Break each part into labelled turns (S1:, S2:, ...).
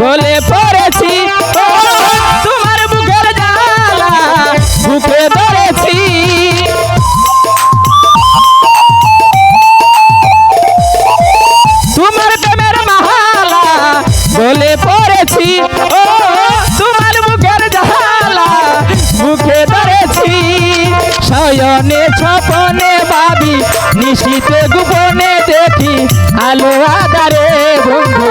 S1: বলে পড়েছি তোমার বুকের জ্বালা বুকে ধরেছি। তোমার প্রেমের মালা বলে পড়েছি, ও, তোমার বুকের জ্বালা বুকে ধরেছি। শয়নে ছপনে ভাবি, নিশীতে গোপনে দেখি, আলো আদারে বন্ধু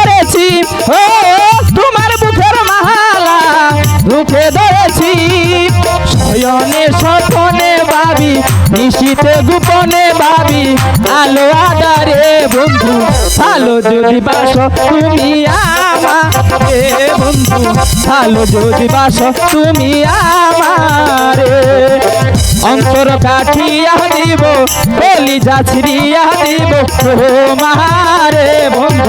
S1: ধরেছি, ও, তোমার বুকের মালা বুকে ধরেছি। শয়নে স্বপনে ভাবি, নিশীতে গোপনে ভাবি, আলো আদারে বন্ধু ভালো যদি বাস, তুমি আমারে। বন্ধু ভালো যদি বাস, তুমি আমারে। অন্তর কাঠিয়া দিব বলি যাচ্রিয়া দিব মারে বন্ধু।